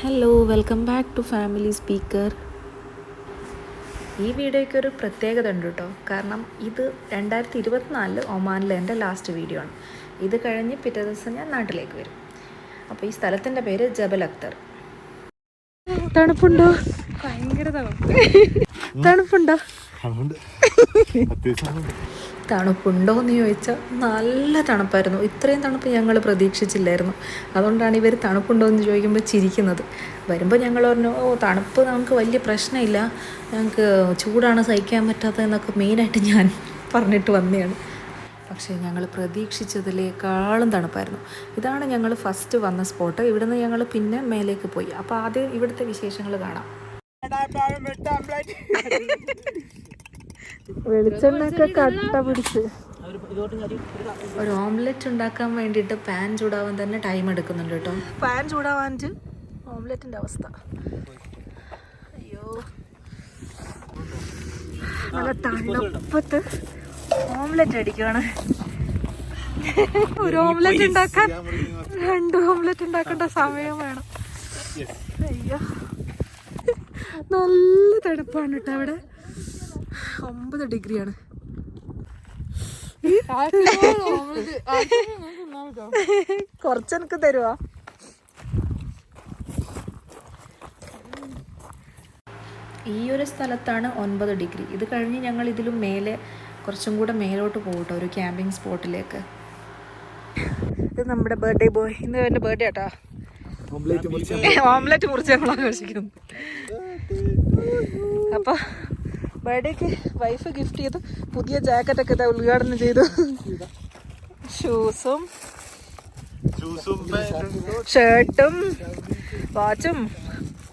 Hello welcome back to family speaker ഈ വീഡിയോയ്ക്ക് ഒരു പ്രത്യേകത ഉണ്ട് കേട്ടോ. കാരണം ഇത് രണ്ടായിരത്തി ഇരുപത്തിനാലിൽ ഒമാനിലെ എന്റെ ലാസ്റ്റ് വീഡിയോ ആണ്. ഇത് കഴിഞ്ഞ് പിറ്റേ ദിവസം ഞാൻ നാട്ടിലേക്ക് വരും. അപ്പോൾ ഈ സ്ഥലത്തിന്റെ പേര് ജബൽ അക്തർ. തണുപ്പുണ്ടോ? ഭയങ്കര തണുപ്പ്. തണുപ്പുണ്ടോ. തണുപ്പുണ്ടോ എന്ന് ചോദിച്ചാൽ നല്ല തണുപ്പായിരുന്നു. ഇത്രയും തണുപ്പ് ഞങ്ങൾ പ്രതീക്ഷിച്ചില്ലായിരുന്നു. അതുകൊണ്ടാണ് ഇവർ തണുപ്പുണ്ടോ എന്ന് ചോദിക്കുമ്പോൾ ചിരിക്കുന്നത്. വരുമ്പോൾ ഞങ്ങൾ പറഞ്ഞു ഓ തണുപ്പ് നമുക്ക് വലിയ പ്രശ്നമില്ല. ഞങ്ങൾക്ക് ചൂടാണ് സഹിക്കാൻ പറ്റാത്തത് എന്നൊക്കെ മെയിനായിട്ട് ഞാൻ പറഞ്ഞിട്ട് വന്നതാണ്. പക്ഷേ ഞങ്ങൾ പ്രതീക്ഷിച്ചതിലേക്കാളും തണുപ്പായിരുന്നു. ഇതാണ് ഞങ്ങൾ ഫസ്റ്റ് വന്ന സ്പോട്ട്. ഇവിടുന്ന് ഞങ്ങൾ പിന്നെ മേലേക്ക് പോയി. അപ്പോൾ ആദ്യം ഇവിടുത്തെ വിശേഷങ്ങൾ കാണാം. വെളിച്ചെണ്ണയൊക്കെ കട്ട പിടിച്ച്. ഒരു ഓംലെറ്റ് ഉണ്ടാക്കാൻ വേണ്ടിയിട്ട് പാൻ ചൂടാവാൻ തന്നെ ടൈം എടുക്കുന്നുണ്ട് കേട്ടോ. പാൻ ചൂടാവാൻ ഓംലെറ്റിന്റെ അവസ്ഥ. അയ്യോ. നല്ല തണുപ്പത്ത് ഓംലെറ്റ് അടിക്കുവാണ്. ഒരു ഓംലെറ്റ് ഉണ്ടാക്കാൻ രണ്ട് ഓംലെറ്റ് ഉണ്ടാക്കേണ്ട സമയം വേണം. അയ്യോ. നല്ല തണുപ്പാണ് കേട്ടോ അവിടെ ഒമ്പത് ഡിഗ്രിയാണ്. കൊറച്ചെനക്ക് തരുവാ? ഈ ഒരു സ്ഥലത്താണ് ഒൻപത് ഡിഗ്രി. ഇത് കഴിഞ്ഞ് ഞങ്ങൾ ഇതിലും മേലെ കുറച്ചും കൂടെ മേലോട്ട് പോകട്ടോ ഒരു ക്യാമ്പിംഗ് സ്പോട്ടിലേക്ക്. ഇത് നമ്മുടെ ബർത്ത്ഡേ ബോയ് ഇന്ന് എന്റെ ബർത്ത്ഡേ ആട്ടാ. ഓംലെറ്റ് മുറിച്ച് ഞങ്ങൾ ആഘോഷിക്കുന്നു. അപ്പൊ ബർത്ത്ഡേക്ക് വൈഫ് ഗിഫ്റ്റ് ചെയ്തു പുതിയ ജാക്കറ്റ് ഒക്കെ ഇതാ ഉദ്ഘാടനം ചെയ്തു. ഷൂസും ഷർട്ടും വാച്ചും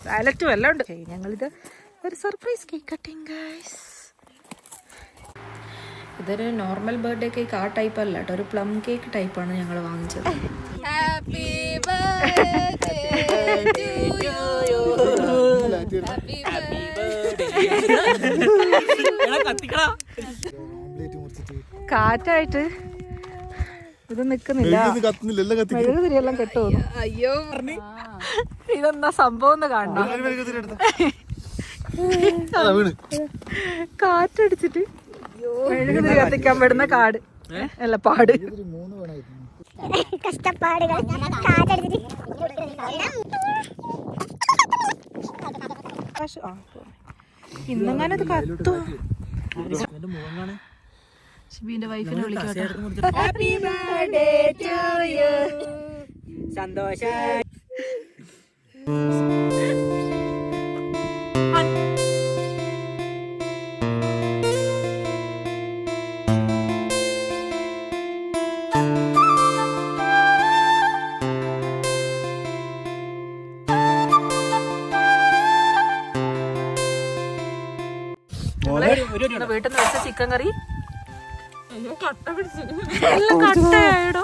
വാലറ്റും എല്ലാം ഉണ്ട്. ഞങ്ങളിത് ഒരു സർപ്രൈസ് കേക്ക് കട്ടിങ് ഗൈസ് ഇതൊരു നോർമൽ ബർത്ത്ഡേ കേക്ക് ആ ടൈപ്പ് അല്ല കേട്ടോ ഒരു പ്ലം കേക്ക് ടൈപ്പാണ് ഞങ്ങൾ വാങ്ങിച്ചത്. ഹാപ്പി ബർത്ത്ഡേ ടു മുറിച്ചിട്ട് കാറ്റായിട്ട് ഇത് നിക്കുന്നില്ല. എല്ലാം മെഴുകുതിരിയെല്ലാം കെട്ടുപോകുന്നു അയ്യോ ഇതെന്താ സംഭവം എന്ന് കാണണം കാറ്റടിച്ചിട്ട് മെഴുകുതിരി കത്തിക്കാൻ പെടുന്ന കാട്. അല്ല പാട്. കഷ്ടപ്പാടുകൾ. കാറ്റടിച്ചിട്ട്. ഇന്നെങ്ങാനത് കത്തും. ഷിബിന്റെ വൈഫിനെ വിളിക്കട്ടെ. ഹാപ്പി ബർത്ത്ഡേ ടു യു സന്തോഷം. വീട്ടിൽ നിന്ന് വെച്ച ചിക്കൻ കറി. കട്ട പിടിച്ചു. എല്ലാം കട്ടയായിടോ.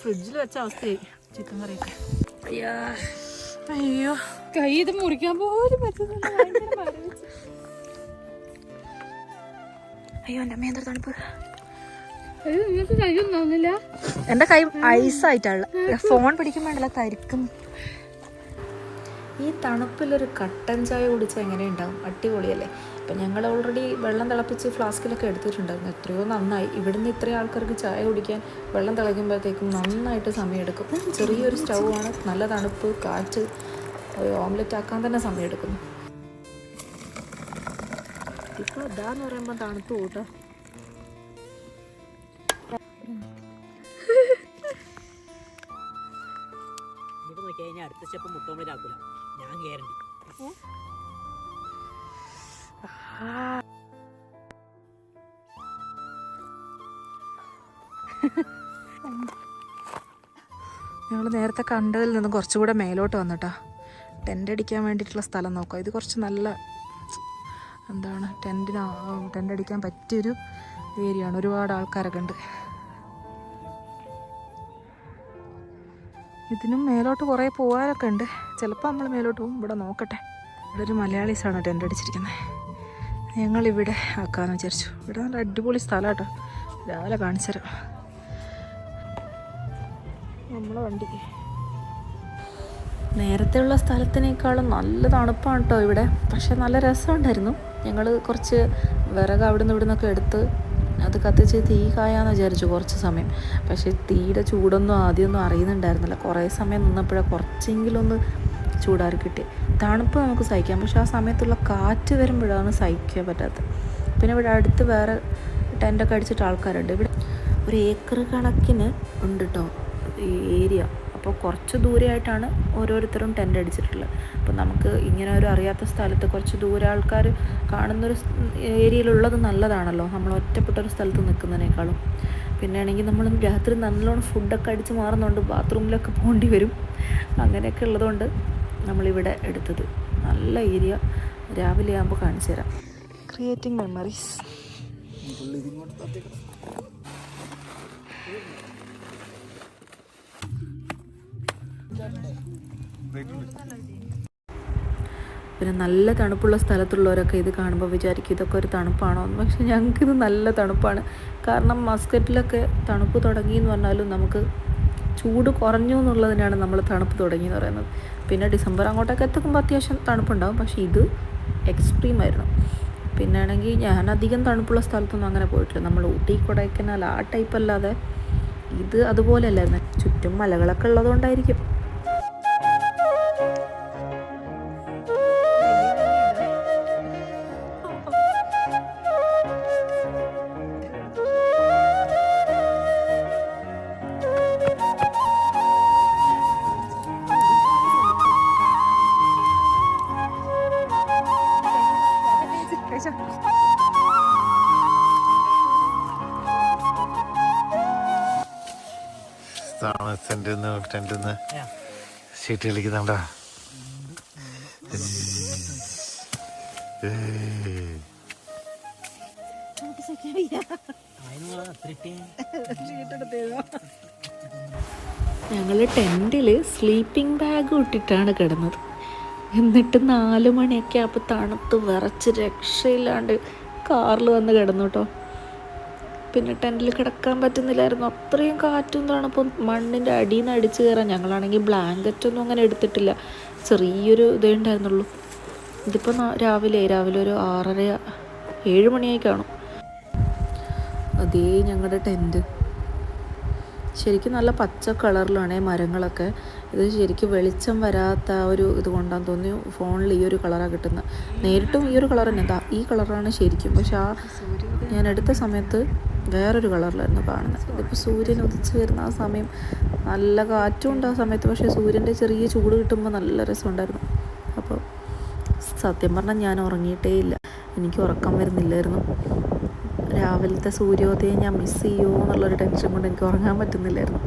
ഫ്രിഡ്ജിൽ വെച്ച അവസ്ഥയായി ചിക്കൻ കറിയൊക്കെ. അയ്യാ. അയ്യോ. കൈ ഇത് മുറിക്കാൻ പോലും പറ്റുന്നില്ല. അയ്യോ എന്റെ അമ്മ എന്താ തണുപ്പ്. അയ്യോ നിങ്ങൾക്ക് കൈ ഒന്നും എന്റെ കൈ ഐസായിട്ടുള്ള ഫോൺ പിടിക്കുമ്പോഴല്ല തരിക്കും. ഈ തണുപ്പിലൊരു കട്ടൻ ചായ കുടിച്ചാൽ എങ്ങനെ ഉണ്ടാവും അടിപൊളിയല്ലേ? അപ്പം ഞങ്ങൾ ഓൾറെഡി വെള്ളം തിളപ്പിച്ച് ഫ്ലാസ്കിലൊക്കെ എടുത്തിട്ടുണ്ടായിരുന്നു. എത്രയോ നന്നായി. ഇവിടുന്ന് ഇത്രയും ആൾക്കാർക്ക് ചായ കുടിക്കാൻ വെള്ളം തിളയ്ക്കുമ്പോഴത്തേക്കും നന്നായിട്ട് സമയമെടുക്കും. ചെറിയൊരു സ്റ്റൗവാണ്. നല്ല തണുപ്പ് കാറ്റ് ഓംലെറ്റ് ആക്കാൻ തന്നെ സമയമെടുക്കുന്നു. ഇപ്പോൾ ഇതാന്ന് പറയുമ്പോൾ തണുപ്പ് കൂട്ടോ. കഴിഞ്ഞാൽ അടുത്ത സ്റ്റെപ്പ് മുട്ടോമിലാക്കൂല ഞാൻ ഗ്യാരണ്ടി ഞങ്ങൾ നേരത്തെ കണ്ടതിൽ നിന്ന് കുറച്ചുകൂടെ മേലോട്ട് വന്നിട്ടാ. ടെന്റ് അടിക്കാൻ വേണ്ടിയിട്ടുള്ള സ്ഥലം നോക്കാം ഇത് കുറച്ച് നല്ല എന്താണ് ടെന്റിന് ടെന്റ് അടിക്കാൻ പറ്റിയൊരു ഏരിയയാണ് ഒരുപാട് ആൾക്കാരൊക്കെ ഉണ്ട്. ഇതിനും മേലോട്ട് കുറേ പോകാനൊക്കെ ഉണ്ട്. ചിലപ്പോൾ നമ്മൾ മേലോട്ട് പോകും. ഇവിടെ നോക്കട്ടെ. ഇവിടെ ഒരു മലയാളീസാണ് ടെന്റ് അടിച്ചിരിക്കുന്നത് ഞങ്ങളിവിടെ ആക്കാമെന്ന് വിചാരിച്ചു. ഇവിടെ നല്ല അടിപൊളി സ്ഥലം കേട്ടോ രാവിലെ കാണിച്ചു തരാം. നമ്മളെ വണ്ടി. നേരത്തെയുള്ള സ്ഥലത്തിനേക്കാളും നല്ല തണുപ്പാണ് കേട്ടോ ഇവിടെ. പക്ഷെ നല്ല രസമുണ്ടായിരുന്നു. ഞങ്ങൾ കുറച്ച് വിറക് അവിടെ നിന്ന് ഇവിടെ നിന്നൊക്കെ എടുത്ത് അത് കത്തിച്ച് തീ കായാന്ന് വിചാരിച്ചു കുറച്ച് സമയം. പക്ഷേ തീയുടെ ചൂടൊന്നും ആദ്യമൊന്നും അറിയുന്നുണ്ടായിരുന്നില്ല. കുറേ സമയം നിന്നപ്പോഴാണ് കുറച്ചെങ്കിലും ഒന്ന് ചൂടാറി കിട്ടി. തണുപ്പ് നമുക്ക് സഹിക്കാം. പക്ഷേ ആ സമയത്തുള്ള കാറ്റ് വരുമ്പോഴാണ് സഹിക്കാൻ പറ്റാത്തത്. പിന്നെ ഇവിടെ അടുത്ത് വേറെ ടെന്റൊക്കെ അടിച്ചിട്ട് ആൾക്കാരുണ്ട്. ഇവിടെ ഒരു ഏക്കർ കണക്കിന് ഉണ്ട് കേട്ടോ ഈ ഏരിയ. അപ്പോൾ കുറച്ച് ദൂരെയായിട്ടാണ് ഓരോരുത്തരും ടെന്റ് അടിച്ചിട്ടുള്ളത്. അപ്പോൾ നമുക്ക് ഇങ്ങനെ ഒരു അറിയാത്ത സ്ഥലത്ത് കുറച്ച് ദൂരെ ആൾക്കാർ കാണുന്നൊരു ഏരിയയിലുള്ളത് നല്ലതാണല്ലോ. നമ്മൾ ഒറ്റപ്പെട്ടൊരു സ്ഥലത്ത് നിൽക്കുന്നതിനേക്കാളും. പിന്നെ ആണെങ്കിൽ നമ്മൾ രാത്രി നല്ലോണം ഫുഡൊക്കെ അടിച്ച് മാറുന്നുണ്ട് ബാത്റൂമിലൊക്കെ പോകേണ്ടി വരും. അങ്ങനെയൊക്കെ ഉള്ളതുകൊണ്ട് നമ്മളിവിടെ എടുത്തത്. നല്ല ഏരിയ. രാവിലെ ആകുമ്പോൾ കാണിച്ചു തരാം. ക്രിയേറ്റിംഗ് മെമ്മറീസ് പിന്നെ നല്ല തണുപ്പുള്ള സ്ഥലത്തുള്ളവരൊക്കെ ഇത് കാണുമ്പോൾ വിചാരിക്കും ഇതൊക്കെ ഒരു തണുപ്പാണോ എന്ന്. പക്ഷെ ഞങ്ങൾക്കിത് നല്ല തണുപ്പാണ്. കാരണം മസ്കറ്റിലൊക്കെ തണുപ്പ് തുടങ്ങി എന്ന് പറഞ്ഞാലും നമുക്ക് ചൂട് കുറഞ്ഞു എന്നുള്ളതിനാണ് നമ്മൾ തണുപ്പ് തുടങ്ങി എന്ന് പറയുന്നത്. പിന്നെ ഡിസംബർ അങ്ങോട്ടൊക്കെ എത്തുമ്പോൾ അത്യാവശ്യം തണുപ്പുണ്ടാവും. പക്ഷേ ഇത് എക്സ്ട്രീം ആയിരുന്നു. പിന്നെ ആണെങ്കിൽ ഞാൻ അധികം തണുപ്പുള്ള സ്ഥലത്തൊന്നും അങ്ങനെ പോയിട്ടില്ല. നമ്മൾ ഊട്ടി കൊടൈക്കനാൽ ആ ടൈപ്പ് അല്ലാതെ ഇത് അതുപോലെ അല്ലായിരുന്നു. ചുറ്റും മലകളൊക്കെ ഉള്ളതുകൊണ്ടായിരിക്കും. സെന്റിൽ നിന്ന് ടെന്റിൽ നിന്ന്. ഷീറ്റ് കളിക്കുന്നുണ്ടാ? ഞങ്ങൾ ടെന്റിൽ സ്ലീപ്പിംഗ് ബാഗ് ഇട്ടിട്ടാണ് കിടന്നത്. എന്നിട്ട് നാല് മണിയൊക്കെ ആയപ്പോൾ തണുത്ത് വിറച്ച് രക്ഷയില്ലാണ്ട് കാറിൽ വന്ന് കിടന്നു കേട്ടോ. പിന്നെ ടെന്റിൽ കിടക്കാൻ പറ്റുന്നില്ലായിരുന്നു. അത്രയും കാറ്റും തണുപ്പും മണ്ണിന്റെ അടിയിൽ നിന്ന് അടിച്ച് കയറാൻ ഞങ്ങളാണെങ്കിൽ ബ്ലാങ്കറ്റൊന്നും അങ്ങനെ എടുത്തിട്ടില്ല. ചെറിയൊരു ഇതേ ഉണ്ടായിരുന്നുള്ളൂ. ഇതിപ്പോൾ രാവിലെ രാവിലെ ഒരു ആറര ഏഴ് മണിയായി കാണും. അതേ ഞങ്ങളുടെ ടെന്റ് ശരിക്കും നല്ല പച്ച കളറിലാണ് മരങ്ങളൊക്കെ. ഇത് ശരിക്കും വെളിച്ചം വരാത്ത ഒരു ഇത് കൊണ്ടാന്ന് തോന്നി ഫോണിൽ ഈ ഒരു കളറാണ് കിട്ടുന്നത് നേരിട്ടും ഈ ഒരു കളർ തന്നെ ഈ കളറാണ് ശരിക്കും. പക്ഷെ ആ ഞാൻ എടുത്ത സമയത്ത് വേറൊരു കളറിലായിരുന്നു കാണുന്നത്. ഇതിപ്പോൾ സൂര്യൻ ഉദിച്ച് വരുന്ന ആ സമയം നല്ല കാറ്റും ഉണ്ട് ആ സമയത്ത് പക്ഷേ സൂര്യന്റെ ചെറിയ ചൂട് കിട്ടുമ്പോൾ നല്ല രസമുണ്ടായിരുന്നു. അപ്പോൾ സത്യം പറഞ്ഞാൽ ഞാൻ ഉറങ്ങിയിട്ടേ ഇല്ല. എനിക്ക് ഉറക്കം വരുന്നില്ലായിരുന്നു. രാവിലത്തെ സൂര്യോദയം ഞാൻ മിസ് ചെയ്യുമോ എന്നുള്ളൊരു ടെൻഷൻ കൊണ്ട് എനിക്ക് ഉറങ്ങാൻ പറ്റുന്നില്ലായിരുന്നു.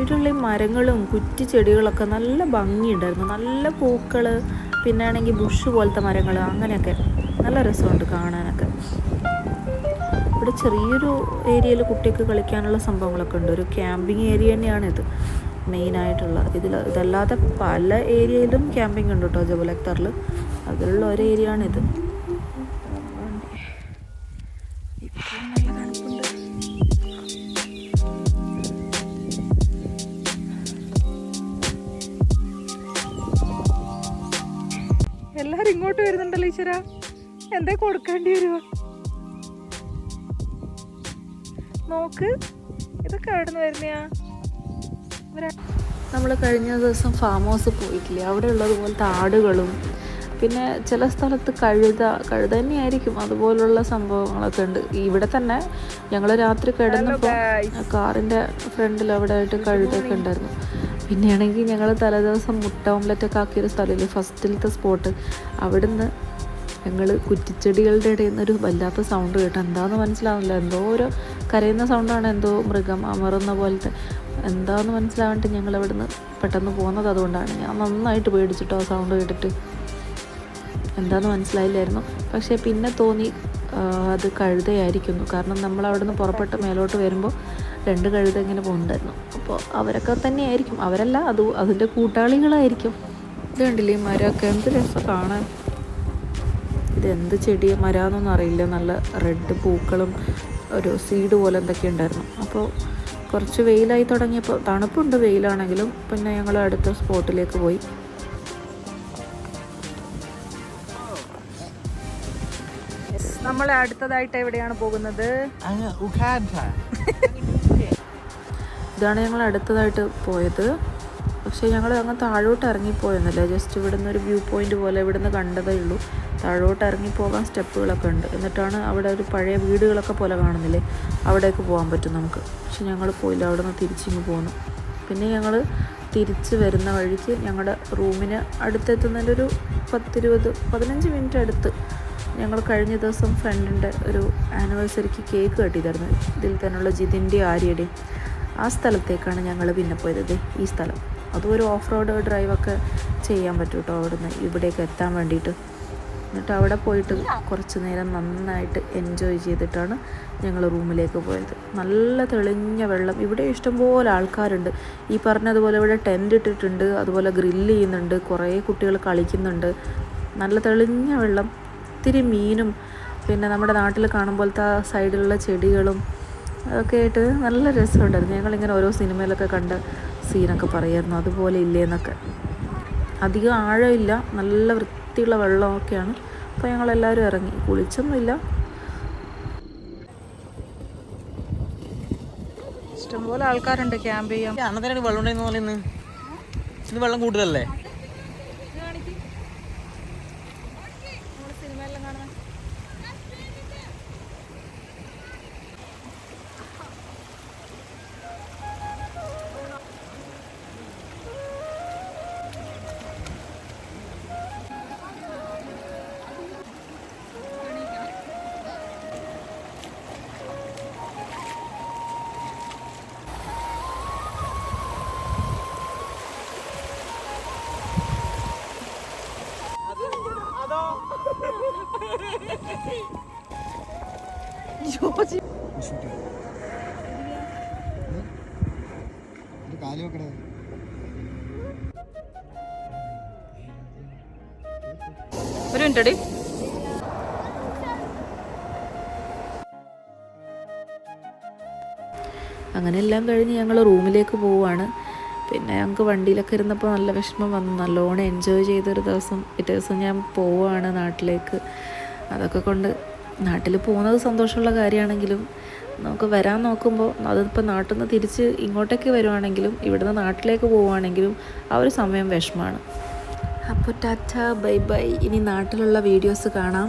ഈ മരങ്ങളും കുറ്റി ചെടികളൊക്കെ നല്ല ഭംഗിയുണ്ടായിരുന്നു. നല്ല പൂക്കൾ പിന്നെ ആണെങ്കിൽ ബുഷ് പോലത്തെ മരങ്ങൾ അങ്ങനെയൊക്കെ നല്ല രസമുണ്ട് കാണാനൊക്കെ. ഇവിടെ ചെറിയൊരു ഏരിയയിൽ കുട്ടിക്ക് കളിക്കാനുള്ള സംഭവങ്ങളൊക്കെ ഉണ്ട്. ഒരു ക്യാമ്പിംഗ് ഏരിയ തന്നെയാണ് ഇത്. മെയിനായിട്ടുള്ള ഇതിൽ ഇതല്ലാതെ പല ഏരിയയിലും ക്യാമ്പിംഗ് ഉണ്ട് കേട്ടോ ജബൽ അക്തറിൽ അതിലുള്ള ഒരു ഏരിയ ആണിത്. എല്ലാരും ഇങ്ങോട്ട് വരുന്നുണ്ടല്ലോ ഈശ്വര. എന്താ കൊടുക്കേണ്ടി വരുമോ നോക്ക് ഇതൊക്കെ അവിടെ നിന്ന് വരുന്നയാ നമ്മൾ കഴിഞ്ഞ ദിവസം ഫാം ഹൗസ് പോയിട്ടില്ലേ? അവിടെ ഉള്ളതുപോലത്തെ ആടുകളും പിന്നെ ചില സ്ഥലത്ത് കഴുത കഴുത തന്നെയായിരിക്കും. അതുപോലുള്ള സംഭവങ്ങളൊക്കെ ഉണ്ട്. ഇവിടെ തന്നെ ഞങ്ങൾ രാത്രി കിടന്നപ്പോൾ കാറിന്റെ ഫ്രണ്ടിൽ അവിടെ ആയിട്ട് കഴുതൊക്കെ ഉണ്ടായിരുന്നു. പിന്നെയാണെങ്കിൽ ഞങ്ങൾ തലേദിവസം മുട്ട ഓംലറ്റൊക്കെ ആക്കിയൊരു സ്ഥലമില്ലേ? ഫസ്റ്റിലത്തെ സ്പോട്ട് അവിടുന്ന് ഞങ്ങൾ കുറ്റിച്ചെടികളുടെ ഇടയിൽ നിന്നൊരു വല്ലാത്ത സൗണ്ട് കേട്ടോ. എന്താന്ന് മനസ്സിലാവുന്നില്ല. എന്തോ ഒരു കരയുന്ന സൗണ്ടാണ് എന്തോ മൃഗം അമറുന്ന പോലത്തെ. എന്താന്ന് മനസ്സിലാവാണ്ട് ഞങ്ങൾ അവിടുന്ന് പെട്ടെന്ന് പോകുന്നത് അതുകൊണ്ടാണ്. ഞാൻ നന്നായിട്ട് പേടിച്ചിട്ടോ ആ സൗണ്ട് കേട്ടിട്ട്. എന്താന്ന് മനസ്സിലായില്ലായിരുന്നു. പക്ഷേ പിന്നെ തോന്നി അത് കഴുതയായിരിക്കുന്നു. കാരണം നമ്മൾ അവിടെ നിന്ന് പുറപ്പെട്ട് മേലോട്ട് വരുമ്പോൾ രണ്ട് കഴുത ഇങ്ങനെ പോകുന്നുണ്ടായിരുന്നു അപ്പോൾ അവരൊക്കെ തന്നെയായിരിക്കും. അവരല്ല അത് അതിന്റെ കൂട്ടാളികളായിരിക്കും. ഇത് കണ്ടില്ലേ മരമൊക്കെ? എന്ത് രസം കാണാൻ. ഇത് എന്ത് ചെടി? മരാന്നൊന്നും അറിയില്ല. നല്ല റെഡ് പൂക്കളും ഒരു സീഡ് പോലെ എന്തൊക്കെ ഉണ്ടായിരുന്നു. അപ്പോൾ കുറച്ച് വെയിലായി തുടങ്ങിയപ്പോൾ തണുപ്പുണ്ട് വെയിലാണെങ്കിലും പിന്നെ ഞങ്ങൾ അടുത്ത സ്പോട്ടിലേക്ക് പോയി. നമ്മൾ അടുത്തതായിട്ട് എവിടെയാണ് പോകുന്നത്? ഇതാണ് ഞങ്ങൾ അടുത്തതായിട്ട് പോയത്. പക്ഷേ ഞങ്ങൾ അങ്ങ് താഴോട്ട് ഇറങ്ങിപ്പോയെന്നില്ല ജസ്റ്റ് ഇവിടുന്ന് ഒരു വ്യൂ പോയിന്റ് പോലെ ഇവിടുന്ന് കണ്ടതേ ഉള്ളൂ. താഴോട്ട് ഇറങ്ങിപ്പോകാൻ സ്റ്റെപ്പുകളൊക്കെ ഉണ്ട്. എന്നിട്ടാണ് അവിടെ ഒരു പഴയ വീടുകളൊക്കെ പോലെ കാണുന്നില്ലേ? അവിടേക്ക് പോകാൻ പറ്റും നമുക്ക്. പക്ഷെ ഞങ്ങൾ പോയില്ല. അവിടെ നിന്ന് തിരിച്ചിങ്ങ് പോന്നു. പിന്നെ ഞങ്ങൾ തിരിച്ച് വരുന്ന വഴിക്ക് ഞങ്ങളുടെ റൂമിന് അടുത്തെത്തുന്നതിന്റെ ഒരു പത്തിരുപത് പതിനഞ്ച് മിനിറ്റ് അടുത്ത് ഞങ്ങൾ കഴിഞ്ഞ ദിവസം ഫ്രണ്ടിന്റെ ഒരു ആനിവേഴ്സറിക്ക് കേക്ക് കട്ടിയതായിരുന്നു. ഇതിൽ തന്നെയുള്ള ജിതിന്റെ ആര്യയുടെയും ആ സ്ഥലത്തേക്കാണ് ഞങ്ങൾ പിന്നെ പോയത്. ഈ സ്ഥലം. അതും ഒരു ഓഫ് റോഡ് ഡ്രൈവൊക്കെ ചെയ്യാൻ പറ്റും കേട്ടോ അവിടുന്ന് ഇവിടേക്ക് എത്താൻ വേണ്ടിയിട്ട്. എന്നിട്ട് അവിടെ പോയിട്ട് കുറച്ച് നേരം നന്നായിട്ട് എൻജോയ് ചെയ്തിട്ടാണ് ഞങ്ങൾ റൂമിലേക്ക് പോയത്. നല്ല തെളിഞ്ഞ വെള്ളം. ഇവിടെ ഇഷ്ടംപോലെ ആൾക്കാരുണ്ട്. ഈ പറഞ്ഞതുപോലെ ഇവിടെ ടെന്റ് ഇട്ടിട്ടുണ്ട് അതുപോലെ ഗ്രില്ല് ചെയ്യുന്നുണ്ട് കുറേ കുട്ടികൾ കളിക്കുന്നുണ്ട്. നല്ല തെളിഞ്ഞ വെള്ളം. ഇത്തിരി മീനും പിന്നെ നമ്മുടെ നാട്ടിൽ കാണും പോലത്തെ ആ സൈഡിലുള്ള ചെടികളും അതൊക്കെ ആയിട്ട് നല്ല രസമുണ്ടായിരുന്നു. ഞങ്ങളിങ്ങനെ ഓരോ സിനിമയിലൊക്കെ കണ്ട സീനൊക്കെ പറയായിരുന്നു അതുപോലെ ഇല്ലേന്നൊക്കെ. അധികം ആഴമില്ല. നല്ല വൃത്തിയുള്ള വെള്ളമൊക്കെയാണ്. അപ്പോൾ ഞങ്ങളെല്ലാവരും ഇറങ്ങി. കുളിച്ചൊന്നുമില്ല ഇഷ്ടംപോലെ ആൾക്കാരുണ്ട് ക്യാമ്പ് ചെയ്യാൻ. അന്നത്തെ വെള്ളം ഉണ്ടായിരുന്നു പറയുന്നത് ഇന്ന് വെള്ളം കൂടുതലല്ലേ? കാൽ വെക്കണേ ഒരു മിനിറ്റ് അടി അങ്ങനെ എല്ലാം കഴിഞ്ഞ് ഞങ്ങൾ റൂമിലേക്ക് പോവുകയാണ് പിന്നെ ഞങ്ങൾക്ക് വണ്ടിയിലൊക്കെ ഇരുന്നപ്പോൾ നല്ല വിഷമം വന്നു. നല്ലോണം എൻജോയ് ചെയ്തൊരു ദിവസം പിറ്റേ ദിവസം ഞാൻ പോവുകയാണ് നാട്ടിലേക്ക്. അതൊക്കെ കൊണ്ട് നാട്ടിൽ പോകുന്നത് സന്തോഷമുള്ള കാര്യമാണെങ്കിലും നമുക്ക് വരാൻ നോക്കുമ്പോൾ അതിപ്പോൾ നാട്ടിൽ നിന്ന് തിരിച്ച് ഇങ്ങോട്ടേക്ക് വരുവാണെങ്കിലും ഇവിടുന്ന് നാട്ടിലേക്ക് പോവുകയാണെങ്കിലും ആ ഒരു സമയം വിഷമമാണ് അപ്പോൾ ടാറ്റ ബൈ ബൈ. ഇനി നാട്ടിലുള്ള വീഡിയോസ് കാണാം.